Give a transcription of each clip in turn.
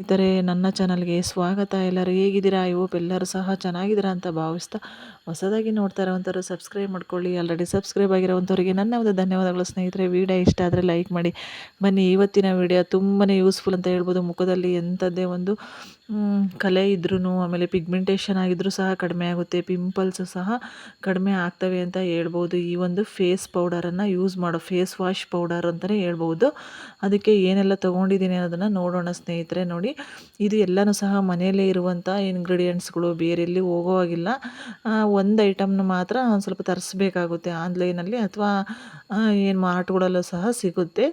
ಸ್ನೇಹಿತರೆ, ನನ್ನ ಚಾನಲ್ಗೆ ಸ್ವಾಗತ. ಎಲ್ಲರೂ ಹೇಗಿದ್ದೀರಾ? ಹೋಪ್ ಎಲ್ಲರೂ ಸಹ ಚೆನ್ನಾಗಿದ್ದೀರಾ ಅಂತ ಭಾವಿಸ್ತಾ ಹೊಸದಾಗಿ ನೋಡ್ತಾ ಇರೋವಂಥವ್ರು ಸಬ್ಸ್ಕ್ರೈಬ್ ಮಾಡ್ಕೊಳ್ಳಿ. ಆಲ್ರೆಡಿ ಸಬ್ಸ್ಕ್ರೈಬ್ ಆಗಿರೋವಂಥವ್ರಿಗೆ ನನ್ನ ಒಂದು ಧನ್ಯವಾದಗಳು ಸ್ನೇಹಿತರೆ. ವಿಡಿಯೋ ಇಷ್ಟ ಆದರೆ ಲೈಕ್ ಮಾಡಿ. ಬನ್ನಿ, ಇವತ್ತಿನ ವಿಡಿಯೋ ತುಂಬಾ ಯೂಸ್ಫುಲ್ ಅಂತ ಹೇಳ್ಬೋದು. ಮುಖದಲ್ಲಿ ಎಂಥದ್ದೇ ಒಂದು ಕಲೆ ಇದ್ರೂ ಆಮೇಲೆ ಪಿಗ್ಮೆಂಟೇಷನ್ ಆಗಿದ್ರೂ ಸಹ ಕಡಿಮೆ ಆಗುತ್ತೆ ಪಿಂಪಲ್ಸ್ ಸಹ ಕಡಿಮೆ ಆಗ್ತವೆ ಅಂತ ಹೇಳ್ಬೋದು. ಈ ಒಂದು ಫೇಸ್ ಪೌಡರನ್ನು ಯೂಸ್ ಮಾಡೋ ಫೇಸ್ ವಾಶ್ ಪೌಡರ್ ಅಂತಲೇ ಹೇಳ್ಬೋದು. ಅದಕ್ಕೆ ಏನೆಲ್ಲ ತೊಗೊಂಡಿದ್ದೀನಿ ಅನ್ನೋದನ್ನು ನೋಡೋಣ ಸ್ನೇಹಿತರೆ, ನೋಡಿ. ಇದು ಎಲ್ಲನೂ ಸಹ ಮನೆಯಲ್ಲೇ ಇರುವಂಥ ಇನ್ಗ್ರೀಡಿಯೆಂಟ್ಸ್ಗಳು ಬೇರೆ ಎಲ್ಲಿ ಹೋಗೋವಾಗಿಲ್ಲ ಒಂದು ಐಟಮ್ನ ಮಾತ್ರ ಒಂದು ಸ್ವಲ್ಪ ತರಿಸ್ಬೇಕಾಗುತ್ತೆ ಆನ್ಲೈನಲ್ಲಿ ಅಥವಾ ಏನು ಮಾರ್ಟ್ಗಳಲ್ಲೂ ಸಹ ಸಿಗುತ್ತೆ.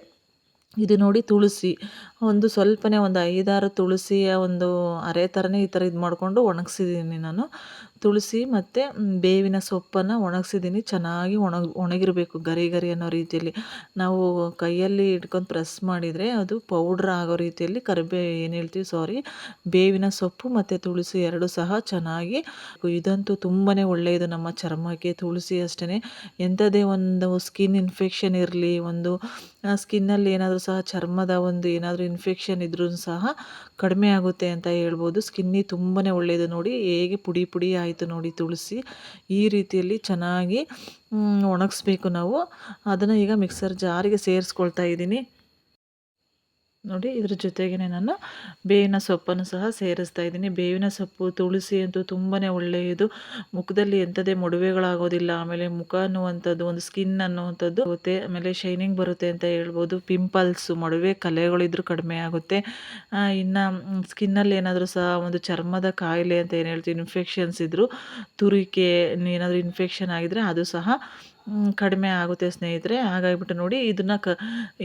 ಇದು ನೋಡಿ ತುಳಸಿ, ಒಂದು ಸ್ವಲ್ಪನೇ ಒಂದು ಐದಾರು ತುಳಸಿಯ ಒಂದು ಅರೆ ಥರನೇ ಈ ಥರ ಇದು ಮಾಡಿಕೊಂಡು ಒಣಗಿಸಿದ್ದೀನಿ ನಾನು. ತುಳಸಿ ಮತ್ತು ಬೇವಿನ ಸೊಪ್ಪನ್ನು ಒಣಗಿಸಿದ್ದೀನಿ. ಚೆನ್ನಾಗಿ ಒಣಗಿ, ಒಣಗಿರಬೇಕು ಗರಿ ಗರಿ ಅನ್ನೋ ರೀತಿಯಲ್ಲಿ. ನಾವು ಕೈಯಲ್ಲಿ ಇಟ್ಕೊಂಡು ಪ್ರೆಸ್ ಮಾಡಿದರೆ ಅದು ಪೌಡ್ರ್ ಆಗೋ ರೀತಿಯಲ್ಲಿ ಕರಿಬೇ, ಏನು ಹೇಳ್ತೀವಿ, ಸಾರಿ, ಬೇವಿನ ಸೊಪ್ಪು ಮತ್ತು ತುಳಸಿ ಎರಡು ಸಹ ಚೆನ್ನಾಗಿ ಇದಂತೂ ತುಂಬಾ ಒಳ್ಳೆಯದು ನಮ್ಮ ಚರ್ಮಕ್ಕೆ. ತುಳಸಿ ಅಷ್ಟೇ ಎಂಥದೇ ಒಂದು ಸ್ಕಿನ್ ಇನ್ಫೆಕ್ಷನ್ ಇರಲಿ, ಒಂದು ಸ್ಕಿನ್ನಲ್ಲಿ ಏನಾದರೂ ಸಹ ಚರ್ಮದ ಒಂದು ಏನಾದರೂ ಇನ್ಫೆಕ್ಷನ್ ಇದ್ರೂ ಸಹ ಕಡಿಮೆ ಆಗುತ್ತೆ ಅಂತ ಹೇಳ್ಬೋದು. ಸ್ಕಿನ್ನಿಗೆ ತುಂಬಾ ಒಳ್ಳೆಯದು ನೋಡಿ. ಹೇಗೆ ಪುಡಿ ಪುಡಿ ಆಯಿತು ನೋಡಿ ತುಳಸಿ. ಈ ರೀತಿಯಲ್ಲಿ ಚೆನ್ನಾಗಿ ಒಣಗಿಸ್ಬೇಕು ನಾವು. ಅದನ್ನು ಈಗ ಮಿಕ್ಸರ್ ಜಾರಿಗೆ ಸೇರಿಸ್ಕೊಳ್ತಾ ಇದ್ದೀನಿ. ನೋಡಿ ಇದ್ರ ಜೊತೆಗೇ ನಾನು ಬೇವಿನ ಸೊಪ್ಪನ್ನು ಸಹ ಸೇರಿಸ್ತಾ ಇದ್ದೀನಿ. ಬೇವಿನ ಸೊಪ್ಪು, ತುಳಸಿ ಅಂತೂ ತುಂಬಾ ಒಳ್ಳೆಯದು. ಮುಖದಲ್ಲಿ ಎಂಥದೇ ಮೊಡವೆಗಳಾಗೋದಿಲ್ಲ. ಆಮೇಲೆ ಮುಖ ಅನ್ನುವಂಥದ್ದು, ಒಂದು ಸ್ಕಿನ್ ಅನ್ನುವಂಥದ್ದು ಆಗುತ್ತೆ. ಆಮೇಲೆ ಶೈನಿಂಗ್ ಬರುತ್ತೆ ಅಂತ ಹೇಳ್ಬೋದು. ಪಿಂಪಲ್ಸು ಮೊಡವೆ ಕಲೆಗಳಿದ್ರೂ ಕಡಿಮೆ ಆಗುತ್ತೆ. ಇನ್ನು ಸ್ಕಿನ್ನಲ್ಲಿ ಏನಾದರೂ ಸಹ ಒಂದು ಚರ್ಮದ ಕಾಯಿಲೆ ಅಂತ ಏನು ಹೇಳ್ತೀವಿ ಇನ್ಫೆಕ್ಷನ್ಸ್ ಇದ್ದರೂ ತುರಿಕೆ ಏನಾದರೂ ಇನ್ಫೆಕ್ಷನ್ ಆಗಿದ್ರೆ ಅದು ಸಹ ಕಡಿಮೆ ಆಗುತ್ತೆ ಸ್ನೇಹಿತರೆ. ಹಾಗಾಗಿಬಿಟ್ಟು ನೋಡಿ, ಇದನ್ನು ಕ,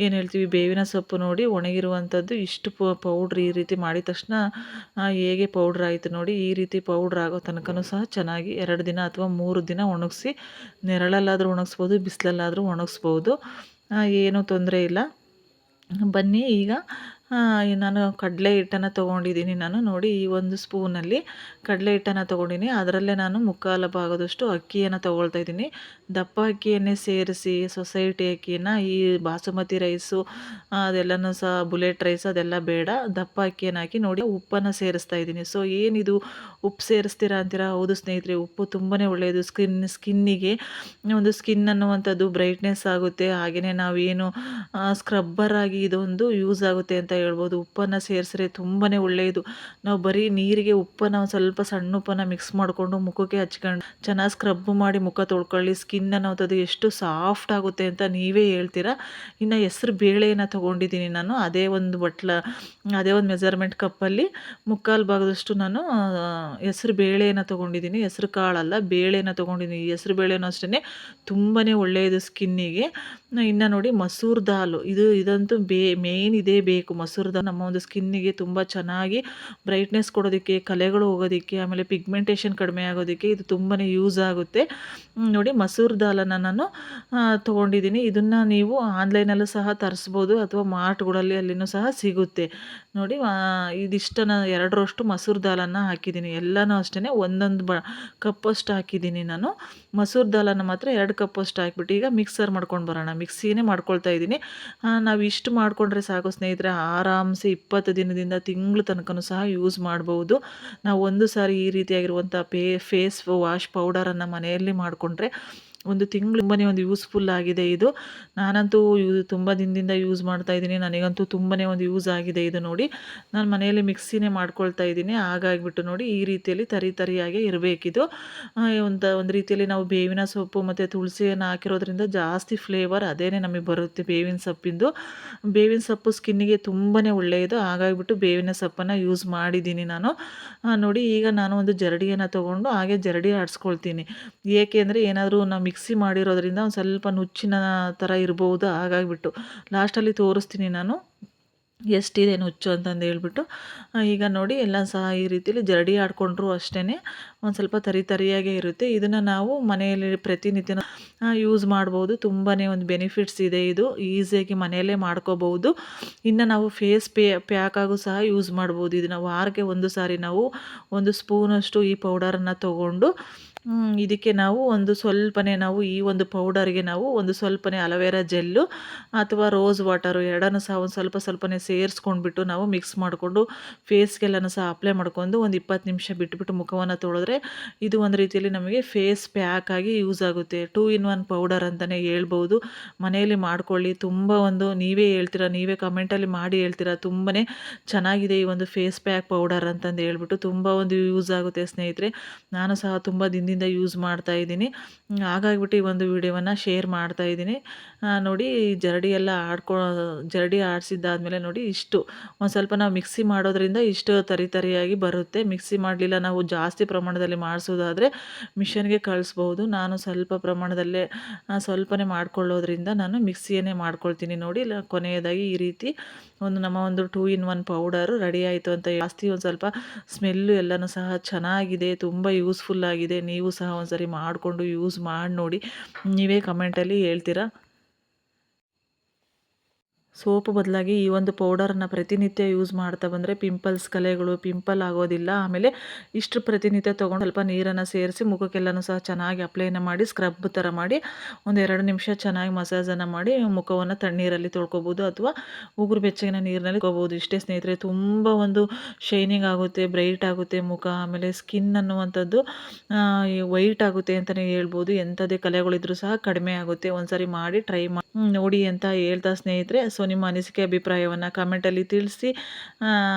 ಏನು ಹೇಳ್ತೀವಿ, ಬೇವಿನ ಸೊಪ್ಪು ನೋಡಿ ಒಣಗಿರುವಂಥದ್ದು ಇಷ್ಟು ಪೌಡ್ರ್ ಈ ರೀತಿ ಮಾಡಿದ ತಕ್ಷಣ ಹೇಗೆ ಪೌಡ್ರ್ ಆಯಿತು ನೋಡಿ, ಈ ರೀತಿ ಪೌಡ್ರ್ ಆಗೋ ತನಕನೂ ಸಹ ಚೆನ್ನಾಗಿ ಎರಡು ದಿನ ಅಥವಾ ಮೂರು ದಿನ ಒಣಗಿಸಿ, ನೆರಳಲ್ಲಾದರೂ ಒಣಗಿಸ್ಬೋದು, ಬಿಸಿಲಲ್ಲಾದರೂ ಒಣಗಿಸ್ಬೋದು. ಏನೂ ತೊಂದರೆ ಇಲ್ಲ. ಬನ್ನಿ ಈಗ ನಾನು ಕಡಲೆ ಹಿಟ್ಟನ್ನು ತೊಗೊಂಡಿದ್ದೀನಿ ನಾನು ನೋಡಿ, ಈ ಒಂದು ಸ್ಪೂನಲ್ಲಿ ಕಡಲೆ ಹಿಟ್ಟನ್ನು ತೊಗೊಂಡಿನಿ. ಅದರಲ್ಲೇ ನಾನು ಮುಕ್ಕಾಲು ಭಾಗದಷ್ಟು ಅಕ್ಕಿಯನ್ನು ತೊಗೊಳ್ತಾ ಇದ್ದೀನಿ. ದಪ್ಪ ಅಕ್ಕಿಯನ್ನೇ ಸೇರಿಸಿ, ಸೊಸೈಟಿ ಅಕ್ಕಿಯನ್ನು, ಈ ಬಾಸುಮತಿ ರೈಸು ಅದೆಲ್ಲನೂ ಸಹ, ಬುಲೆಟ್ ರೈಸ್ ಅದೆಲ್ಲ ಬೇಡ. ದಪ್ಪ ಅಕ್ಕಿಯನ್ನು ಹಾಕಿ ನೋಡಿ, ಉಪ್ಪನ್ನು ಸೇರಿಸ್ತಾ ಇದ್ದೀನಿ. ಸೊ ಏನಿದು ಉಪ್ಪು ಸೇರಿಸ್ತೀರಾ ಅಂತೀರಾ? ಹೌದು ಸ್ನೇಹಿತರೆ, ಉಪ್ಪು ತುಂಬಾ ಒಳ್ಳೆಯದು. ಸ್ಕಿನ್, ಸ್ಕಿನ್ನಿಗೆ ಒಂದು ಸ್ಕಿನ್ ಅನ್ನುವಂಥದ್ದು ಬ್ರೈಟ್ನೆಸ್ ಆಗುತ್ತೆ. ಹಾಗೆಯೇ ನಾವೇನು ಸ್ಕ್ರಬ್ಬರ್ ಆಗಿ ಇದೊಂದು ಯೂಸ್ ಆಗುತ್ತೆ ಅಂತ ಹೇಳ್ಬೋದು, ಉಪ್ಪನ್ನು ಸೇರಿಸ್ರೆ ತುಂಬಾ ಒಳ್ಳೆಯದು. ನಾವು ಬರೀ ನೀರಿಗೆ ಉಪ್ಪನ್ನು ಸ್ವಲ್ಪ ಸಣ್ಣ ಉಪ್ಪನ್ನು ಮಿಕ್ಸ್ ಮಾಡಿಕೊಂಡು ಮುಖಕ್ಕೆ ಹಚ್ಕೊಂಡು ಚೆನ್ನಾಗಿ ಸ್ಕ್ರಬ್ ಮಾಡಿ ಮುಖ ತೊಳ್ಕೊಳ್ಳಿ ಸ್ಕಿನ್ ಅನ್ನೋದು ಎಷ್ಟು ಸಾಫ್ಟ್ ಆಗುತ್ತೆ ಅಂತ ನೀವೇ ಹೇಳ್ತೀರಾ? ಇನ್ನು ಹೆಸ್ರು ಬೇಳೆಯನ್ನು ತೊಗೊಂಡಿದ್ದೀನಿ ನಾನು, ಅದೇ ಒಂದು ಬಟ್ಲ, ಅದೇ ಒಂದು ಮೆಜರ್ಮೆಂಟ್ ಕಪ್ಪಲ್ಲಿ. ಮುಕ್ಕಾಲು ಭಾಗದಷ್ಟು ನಾನು ಹೆಸ್ರು ಬೇಳೆಯನ್ನು ತೊಗೊಂಡಿದ್ದೀನಿ, ಹೆಸ್ರು ಕಾಳಲ್ಲ, ಬೇಳೆನ ತೊಗೊಂಡಿದ್ದೀನಿ. ಹೆಸ್ರು ಬೇಳೆನೂ ಅಷ್ಟೇ ತುಂಬಾ ಒಳ್ಳೆಯದು ಸ್ಕಿನ್ನಿಗೆ ಇನ್ನು ನೋಡಿ ಮಸೂರ್ ದಾಲು, ಇದು, ಇದಂತೂ ಬೇ ಮೇನ್ ಇದೇ ಬೇಕು ಮಸೂರ್. ದಾಲ್ ನಮ್ಮ ಒಂದು ಸ್ಕಿನ್ನಿಗೆ ತುಂಬ ಚೆನ್ನಾಗಿ ಬ್ರೈಟ್ನೆಸ್ ಕೊಡೋದಕ್ಕೆ, ಕಲೆಗಳು ಹೋಗೋದಕ್ಕೆ, ಆಮೇಲೆ ಪಿಗ್ಮೆಂಟೇಷನ್ ಕಡಿಮೆ ಆಗೋದಕ್ಕೆ ಇದು ತುಂಬಾ ಯೂಸ್ ಆಗುತ್ತೆ. ನೋಡಿ ಮಸೂರ್ ದಾಲನ್ನು ನಾನು ತೊಗೊಂಡಿದ್ದೀನಿ. ಇದನ್ನು ನೀವು ಆನ್ಲೈನಲ್ಲೂ ಸಹ ತರಿಸ್ಬೋದು ಅಥವಾ ಮಾರ್ಟ್ಗಳಲ್ಲಿ ಅಲ್ಲಿನೂ ಸಹ ಸಿಗುತ್ತೆ. ನೋಡಿ ಇದಿಷ್ಟನ್ನು ಎರಡರಷ್ಟು ಮಸೂರ್ ದಾಲನ್ನು ಹಾಕಿದ್ದೀನಿ. ಎಲ್ಲನೂ ಅಷ್ಟೇ ಒಂದೊಂದು ಬ, ಕಪ್ಪಷ್ಟು ಹಾಕಿದ್ದೀನಿ ನಾನು. ಮಸೂರ್ ದಾಲನ್ನು ಮಾತ್ರ ಎರಡು ಕಪ್ಪಷ್ಟು ಹಾಕಿಬಿಟ್ಟು ಈಗ ಮಿಕ್ಸರ್ ಮಾಡ್ಕೊಂಡು ಬರೋಣ. ಮಿಕ್ಸಿನೇ ಮಾಡ್ಕೊಳ್ತಾ ಇದ್ದೀನಿ. ನಾವು ಇಷ್ಟು ಮಾಡಿಕೊಂಡ್ರೆ ಸಾಕು ಸ್ನೇಹಿತರೆ ಆರಾಮ್ಸೆ ಇಪ್ಪತ್ತು ದಿನದಿಂದ ತಿಂಗಳ ತನಕನೂ ಸಹ ಯೂಸ್ ಮಾಡ್ಬೋದು. ನಾವು ಒಂದು ಸಾರಿ ಈ ರೀತಿಯಾಗಿರುವಂಥ ಪೇ, ಫೇಸ್ ವಾಶ್ ಪೌಡರನ್ನು ಮನೆಯಲ್ಲಿ ಮಾಡಿಕೊಂಡ್ರೆ ಒಂದು ತಿಂಗಳು ತುಂಬನೇ ಒಂದು ಯೂಸ್ಫುಲ್ ಆಗಿದೆ ಇದು. ನಾನಂತೂ ತುಂಬ ದಿನದಿಂದ ಯೂಸ್ ಮಾಡ್ತಾ ಇದ್ದೀನಿ. ನನಗಂತೂ ತುಂಬನೇ ಒಂದು ಯೂಸ್ ಆಗಿದೆ ಇದು ನೋಡಿ. ನಾನು ಮನೆಯಲ್ಲಿ ಮಿಕ್ಸಿನೇ ಮಾಡ್ಕೊಳ್ತಾ ಇದ್ದೀನಿ. ಹಾಗಾಗಿಬಿಟ್ಟು ನೋಡಿ ಈ ರೀತಿಯಲ್ಲಿ ತರಿ ತರಿಯಾಗಿ ಇರಬೇಕಿದು. ಒಂದು ಒಂದು ರೀತಿಯಲ್ಲಿ ನಾವು ಬೇವಿನ ಸೊಪ್ಪು ಮತ್ತು ತುಳಸಿಯನ್ನು ಹಾಕಿರೋದ್ರಿಂದ ಜಾಸ್ತಿ ಫ್ಲೇವರ್ ಅದೇ ನಮಗೆ ಬರುತ್ತೆ ಬೇವಿನ ಸೊಪ್ಪಿಂದು. ಬೇವಿನ ಸೊಪ್ಪು ಸ್ಕಿನ್ನಿಗೆ ತುಂಬಾ ಒಳ್ಳೆಯದು. ಹಾಗಾಗಿಬಿಟ್ಟು ಬೇವಿನ ಸೊಪ್ಪನ್ನು ಯೂಸ್ ಮಾಡಿದ್ದೀನಿ ನಾನು. ನೋಡಿ ಈಗ ನಾನು ಒಂದು ಜರಡಿಯನ್ನು ತೊಗೊಂಡು ಹಾಗೆ ಜರಡಿ ಆಡಿಸ್ಕೊಳ್ತೀನಿ. ಏಕೆ ಅಂದರೆ ಏನಾದರೂ ನಾವು ಮಿಕ್ಸಿ ಮಾಡಿರೋದ್ರಿಂದ ಒಂದು ಸ್ವಲ್ಪ ನುಚ್ಚಿನ ಥರ ಇರ್ಬೋದು, ಹಾಗಾಗಿಬಿಟ್ಟು. ಲಾಸ್ಟಲ್ಲಿ ತೋರಿಸ್ತೀನಿ ನಾನು. ಎಷ್ಟಿದೆ ನುಚ್ಚು ಅಂತಂದು ಹೇಳ್ಬಿಟ್ಟು. ಈಗ ನೋಡಿ, ಎಲ್ಲ ಸಹ ಈ ರೀತಿಯಲ್ಲಿ ಜರಡಿ ಆಡ್ಕೊಂಡ್ರು ಅಷ್ಟೇ ಒಂದು ಸ್ವಲ್ಪ ತರಿ ತರಿಯಾಗೇ ಇರುತ್ತೆ. ಇದನ್ನು ನಾವು ಮನೆಯಲ್ಲಿ ಪ್ರತಿನಿತ್ಯನ ಯೂಸ್ ಮಾಡ್ಬೋದು. ತುಂಬಾ ಒಂದು ಬೆನಿಫಿಟ್ಸ್ ಇದೆ ಇದು. ಈಸಿಯಾಗಿ ಮನೆಯಲ್ಲೇ ಮಾಡ್ಕೋಬಹುದು. ಇನ್ನು ನಾವು ಫೇಸ್ ಪೇ ಪ್ಯಾಕಾಗೂ ಸಹ ಯೂಸ್ ಮಾಡ್ಬೋದು. ಇದನ್ನು ವಾರಕ್ಕೆ ಒಂದು ಸಾರಿ ನಾವು ಒಂದು ಸ್ಪೂನಷ್ಟು ಈ ಪೌಡರನ್ನು ತೊಗೊಂಡು ಇದಕ್ಕೆ ನಾವು ಒಂದು ಸ್ವಲ್ಪನೇ ನಾವು ಈ ಒಂದು ಪೌಡರ್ಗೆ ನಾವು ಒಂದು ಸ್ವಲ್ಪನೇ ಅಲೋವೆರಾ ಜೆಲ್ಲು ಅಥವಾ ರೋಸ್ ವಾಟರು ಎರಡನ್ನು ಸಹ ಒಂದು ಸ್ವಲ್ಪ ಸ್ವಲ್ಪನೇ ಸೇರಿಸ್ಕೊಂಡ್ಬಿಟ್ಟು ನಾವು ಮಿಕ್ಸ್ ಮಾಡಿಕೊಂಡು ಫೇಸ್ಗೆಲ್ಲನೂ ಸಹ ಅಪ್ಲೈ ಮಾಡ್ಕೊಂಡು ಒಂದು ಇಪ್ಪತ್ತು ನಿಮಿಷ ಬಿಟ್ಬಿಟ್ಟು ಮುಖವನ್ನು ತೊಳೆದ್ರೆ ಇದು ಒಂದು ರೀತಿಯಲ್ಲಿ ನಮಗೆ ಫೇಸ್ ಪ್ಯಾಕ್ ಆಗಿ ಯೂಸ್ ಆಗುತ್ತೆ. ಟೂ ಇನ್ ಒನ್ ಪೌಡರ್ ಅಂತಲೇ ಹೇಳ್ಬೋದು. ಮನೆಯಲ್ಲಿ ಮಾಡ್ಕೊಳ್ಳಿ. ತುಂಬ ಒಂದು ನೀವೇ ಹೇಳ್ತೀರಾ, ನೀವೇ ಕಮೆಂಟಲ್ಲಿ ಮಾಡಿ ಹೇಳ್ತೀರಾ, ತುಂಬನೇ ಚೆನ್ನಾಗಿದೆ ಈ ಒಂದು ಫೇಸ್ ಪ್ಯಾಕ್ ಪೌಡರ್ ಅಂತಂದು ಹೇಳ್ಬಿಟ್ಟು ತುಂಬ ಒಂದು ಯೂಸ್ ಆಗುತ್ತೆ ಸ್ನೇಹಿತರೆ. ನಾನು ಸಹ ತುಂಬ ದಿನದಿಂದ ಯೂಸ್ ಮಾಡ್ತಾ ಇದ್ದೀನಿ. ಹಾಗಾಗಿಬಿಟ್ಟು ಈ ಒಂದು ವಿಡಿಯೋವನ್ನು ಶೇರ್ ಮಾಡ್ತಾ ಇದ್ದೀನಿ. ನೋಡಿ, ಜರಡಿ ಎಲ್ಲ ಆಡ್ಕೊ, ಜರಡಿ ಆಡಿಸಿದ್ದಾದ್ಮೇಲೆ ನೋಡಿ ಇಷ್ಟು, ಒಂದು ಸ್ವಲ್ಪ ನಾವು ಮಿಕ್ಸಿ ಮಾಡೋದ್ರಿಂದ ಇಷ್ಟು ತರಿ ತರಿಯಾಗಿ ಬರುತ್ತೆ. ಮಿಕ್ಸಿ ಮಾಡಲಿಲ್ಲ, ನಾವು ಜಾಸ್ತಿ ಪ್ರಮಾಣದಲ್ಲಿ ಮಾಡಿಸೋದಾದರೆ ಮಿಷನ್ಗೆ ಕಳಿಸ್ಬೋದು. ನಾನು ಸ್ವಲ್ಪ ಪ್ರಮಾಣದಲ್ಲೇ ಸ್ವಲ್ಪನೇ ಮಾಡ್ಕೊಳ್ಳೋದ್ರಿಂದ ನಾನು ಮಿಕ್ಸಿಯನ್ನೇ ಮಾಡ್ಕೊಳ್ತೀನಿ. ನೋಡಿ ಕೊನೆಯದಾಗಿ ಈ ರೀತಿ ಒಂದು ನಮ್ಮ ಒಂದು two in one powder ready ಆಯಿತು ಅಂತ ಜಾಸ್ತಿ ಒಂದು ಸ್ವಲ್ಪ ಸ್ಮೆಲ್ಲು ಎಲ್ಲನೂ ಸಹ ಚೆನ್ನಾಗಿದೆ, ತುಂಬ ಯೂಸ್ಫುಲ್ ಆಗಿದೆ. ನೀವು ಸಹ ಒಂದ್ಸರಿ ಮಾಡಿಕೊಂಡು ಯೂಸ್ ಮಾಡಿ ನೋಡಿ ನೀವೇ ಕಮೆಂಟಲ್ಲಿ ಹೇಳ್ತೀರಾ? ಸೋಪು ಬದಲಾಗಿ ಈ ಒಂದು ಪೌಡರನ್ನು ಪ್ರತಿನಿತ್ಯ ಯೂಸ್ ಮಾಡ್ತಾ ಬಂದರೆ ಪಿಂಪಲ್ಸ್ ಕಲೆಗಳು ಪಿಂಪಲ್ ಆಗೋದಿಲ್ಲ. ಆಮೇಲೆ ಇಷ್ಟು ಪ್ರತಿನಿತ್ಯ ತೊಗೊಂಡು ಸ್ವಲ್ಪ ನೀರನ್ನು ಸೇರಿಸಿ ಮುಖಕ್ಕೆಲ್ಲನೂ ಸಹ ಚೆನ್ನಾಗಿ ಅಪ್ಲೈನ ಮಾಡಿ, ಸ್ಕ್ರಬ್ ಥರ ಮಾಡಿ ಒಂದು ಎರಡು ನಿಮಿಷ ಚೆನ್ನಾಗಿ ಮಸಾಜನ್ನು ಮಾಡಿ ಮುಖವನ್ನು ತಣ್ಣೀರಲ್ಲಿ ತೊಳ್ಕೊಬೋದು ಅಥವಾ ಉಗುರು ಬೆಚ್ಚಗಿನ ನೀರಿನಲ್ಲಿ ತೊಗೋಬೋದು ಇಷ್ಟೇ ಸ್ನೇಹಿತರೆ, ತುಂಬ ಒಂದು ಶೈನಿಂಗ್ ಆಗುತ್ತೆ, ಬ್ರೈಟ್ ಆಗುತ್ತೆ ಮುಖ. ಆಮೇಲೆ ಸ್ಕಿನ್ ಅನ್ನುವಂಥದ್ದು ವೈಟ್ ಆಗುತ್ತೆ ಅಂತಲೇ ಹೇಳ್ಬೋದು. ಎಂಥದೇ ಕಲೆಗಳಿದ್ರೂ ಸಹ ಕಡಿಮೆ ಆಗುತ್ತೆ. ಒಂದ್ಸರಿ ಮಾಡಿ ಟ್ರೈ ಮಾಡಿ ನೋಡಿ ಅಂತ ಹೇಳ್ತಾ ಸ್ನೇಹಿತರೆ. ಸೊ ನಿಮ್ಮ ಅನಿಸಿಕೆ ಅಭಿಪ್ರಾಯವನ್ನು ಕಮೆಂಟಲ್ಲಿ ತಿಳಿಸಿ.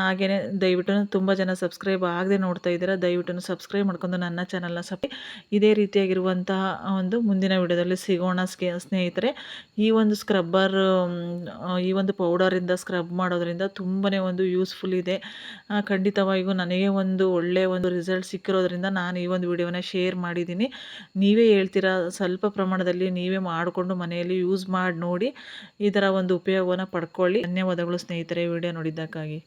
ಹಾಗೆಯೇ ದಯವಿಟ್ಟು ತುಂಬ ಜನ ಸಬ್ಸ್ಕ್ರೈಬ್ ಆಗದೆ ನೋಡ್ತಾ ಇದ್ದೀರಾ, ದಯವಿಟ್ಟು ಸಬ್ಸ್ಕ್ರೈಬ್ ಮಾಡ್ಕೊಂಡು ನನ್ನ ಚಾನಲ್ನ ಸಪ್, ಇದೇ ರೀತಿಯಾಗಿರುವಂತಹ ಒಂದು ಮುಂದಿನ ವಿಡಿಯೋದಲ್ಲಿ ಸಿಗೋಣ ಸ್ನೇಹಿತರೆ. ಈ ಒಂದು ಸ್ಕ್ರಬ್ಬರ್ ಈ ಒಂದು ಪೌಡರಿಂದ ಸ್ಕ್ರಬ್ ಮಾಡೋದ್ರಿಂದ ತುಂಬಾ ಒಂದು ಯೂಸ್ಫುಲ್ ಇದೆ. ಖಂಡಿತವಾಗಿಯೂ ನನಗೆ ಒಂದು ಒಳ್ಳೆಯ ಒಂದು ರಿಸಲ್ಟ್ ಸಿಕ್ಕಿರೋದ್ರಿಂದ ನಾನು ಈ ಒಂದು ವಿಡಿಯೋನ ಶೇರ್ ಮಾಡಿದ್ದೀನಿ. ನೀವೇ ಹೇಳ್ತೀರಾ, ಸ್ವಲ್ಪ ಪ್ರಮಾಣದಲ್ಲಿ ನೀವೇ ಮಾಡಿಕೊಂಡು ಮನೆಯಲ್ಲಿ ಯೂಸ್ ಮಾಡಿ ನೋಡಿ, ಈ ಥರ ಒಂದು ಉಪಯೋಗವನ್ನು ಪಡ್ಕೊಳ್ಳಿ. ಧನ್ಯವಾದಗಳು ಸ್ನೇಹಿತರೆ ವಿಡಿಯೋ ನೋಡಿದ್ದಕ್ಕಾಗಿ.